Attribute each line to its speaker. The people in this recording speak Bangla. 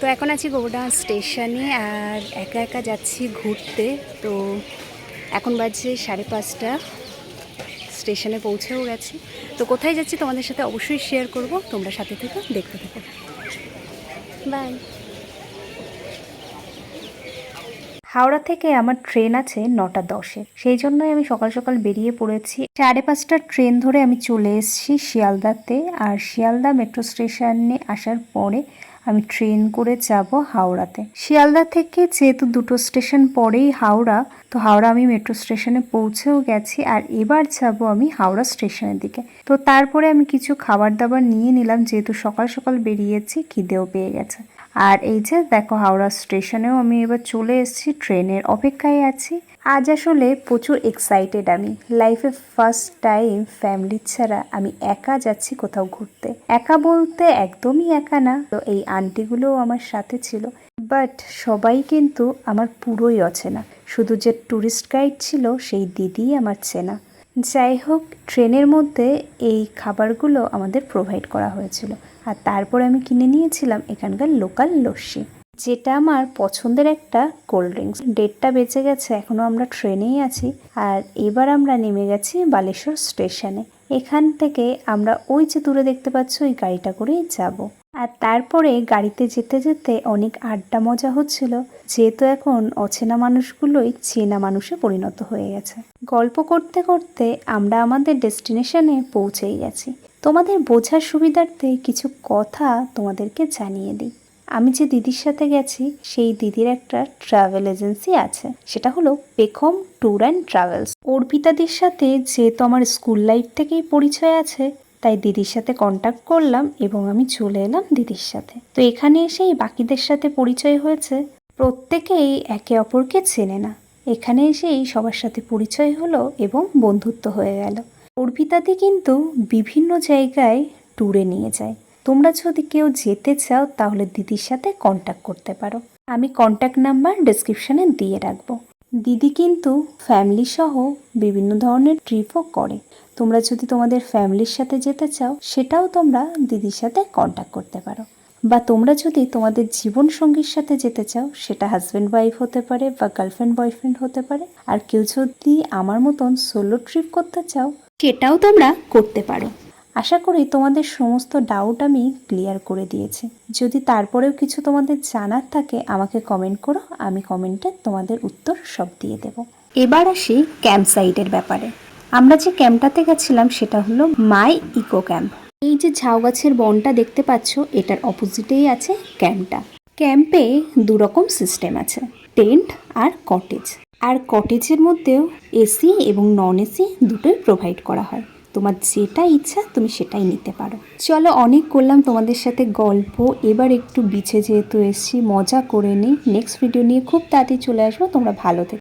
Speaker 1: তো এখন আছি গোবরডাঙ্গা স্টেশনে আর একা একা যাচ্ছি ঘুরতে। তো এখন বাজছে সাড়ে পাঁচটা। স্টেশনে পৌঁছেও গেছি। তো কোথায় যাচ্ছি তোমাদের সাথে অবশ্যই শেয়ার করব। তোমরা সাথে থেকে, দেখতে থাকো। বাই হাওড়া থেকে আমার ট্রেন আছে নটা দশে। সেই জন্যই আমি সকাল সকাল বেরিয়ে পড়েছি। সাড়ে পাঁচটার ট্রেন ধরে আমি চলে এসেছি শিয়ালদাতে। আর শিয়ালদা মেট্রো স্টেশনে আসার পরে আমি ট্রেন করে যাব হাওড়াতে। শিয়ালদা থেকে যেহেতু দুটো স্টেশন পরেই হাওড়া, তো হাওড়া আমি মেট্রো স্টেশনে পৌঁছেও গেছি আর এবার যাব আমি হাওড়া স্টেশনের দিকে। তো তারপরে আমি কিছু খাবার দাবার নিয়ে নিলাম, যেহেতু সকাল সকাল বেরিয়েছি, খিদেও পেয়ে গেছে। আর এই যে দেখো হাওড়া স্টেশনেও আমি এবার চলে এসেছি, ট্রেনের অপেক্ষায় আছি। আজ আসলে প্রচুর এক্সাইটেড আমি। লাইফে ফার্স্ট টাইম ফ্যামিলি ছাড়া আমি একা যাচ্ছি কোথাও ঘুরতে। একা বলতে একদমই একা না। তো এই আন্টিগুলোও আমার সাথে ছিল বাট সবাই কিন্তু আমার পুরোই অচেনা। শুধু যে ট্যুরিস্ট গাইড ছিল, সেই দিদিই আমার চেনা। যাই হোক, ট্রেনের মধ্যে এই খাবারগুলো আমাদের প্রোভাইড করা হয়েছিল। আর তারপর আমি কিনে নিয়েছিলাম এখানকার লোকাল লস্যি, যেটা আমার পছন্দের একটা কোল্ড ড্রিঙ্কস ডেটটা বেঁচে গেছে এখনও আমরা ট্রেনেই আছি। আর এবার আমরা নেমে গেছি বালেশ্বর স্টেশনে। এখান থেকে আমরা ওই যে দূরে দেখতে পাচ্ছ, ওই গাড়িটা করেই যাব। আর তারপরে গাড়িতে যেতে যেতে অনেক আড্ডা মজা হচ্ছিল, যেহেতু এখন অচেনা মানুষগুলোই চেনা মানুষে পরিণত হয়ে গেছে। গল্প করতে করতে আমরা আমাদের ডেস্টিনেশনে পৌঁছেই গেছি। তোমাদের বোঝার সুবিধার্থে কিছু কথা তোমাদেরকে জানিয়ে দিই। আমি যে দিদির সাথে গেছি, সেই দিদির একটা ট্রাভেল এজেন্সি আছে। সেটা হলো পেখম ট্যুর অ্যান্ড ট্রাভেলস অর্পিতাদির সাথে যেহেতু আমার স্কুল লাইফ থেকেই পরিচয় আছে তাই দিদির সাথে কন্ট্যাক্ট করলাম এবং আমি চলে এলাম দিদির সাথে। তো এখানে এসেই বাকিদের সাথে পরিচয় হয়েছে। প্রত্যেকেই একে অপরকে চেনে না। এখানে এসেই সবার সাথে পরিচয় হলো এবং বন্ধুত্ব হয়ে গেল। অর্পিতাদি কিন্তু বিভিন্ন জায়গায় ট্যুরে নিয়ে যায়। তোমরা যদি কেউ যেতে চাও তাহলে দিদির সাথে কন্ট্যাক্ট করতে পারো। আমি কন্ট্যাক্ট নাম্বার ডিসক্রিপশানে দিয়ে রাখব। দিদি কিন্তু ফ্যামিলি সহ বিভিন্ন ধরনের ট্রিপও করে। তোমরা যদি তোমাদের ফ্যামিলির সাথে যেতে চাও, সেটাও তোমরা দিদির সাথে কন্ট্যাক্ট করতে পারো। বা তোমরা যদি তোমাদের জীবন সঙ্গীর সাথে যেতে চাও, সেটা হাজব্যান্ড ওয়াইফ হতে পারে বা গার্লফ্রেন্ড বয়ফ্রেন্ড হতে পারে। আর কেউ যদি আমার মতন সোলো ট্রিপ করতে চাও, সেটাও তোমরা করতে পারো। আশা করি তোমাদের সমস্ত ডাউট আমি ক্লিয়ার করে দিয়েছি। যদি তারপরেও কিছু তোমাদের জানার থাকে, আমাকে কমেন্ট করো, আমি কমেন্টে তোমাদের উত্তর সব দিয়ে দেব। এবার আসি ক্যাম্প সাইটের ব্যাপারে। আমরা যে ক্যাম্পটাতে গেছিলাম, সেটা হলো মাই ইকো ক্যাম্প এই যে ঝাউ গাছের বনটা দেখতে পাচ্ছ, এটার অপোজিটেই আছে ক্যাম্পটা ক্যাম্পে দু রকম সিস্টেম আছে টেন্ট আর কটেজ আর কটেজের মধ্যেও এসি এবং নন এসি দুটোই প্রোভাইড করা হয়। তোমার যেটা ইচ্ছা তুমি সেটাই নিতে পারো। চলো, অনেক করলাম তোমাদের সাথে গল্প। এবার একটু বিছে যেহেতু এসছি, মজা করে নিই। নেক্সট ভিডিও নিয়ে খুব তাড়াতাড়ি চলে আসব। তোমরা ভালো থেকো।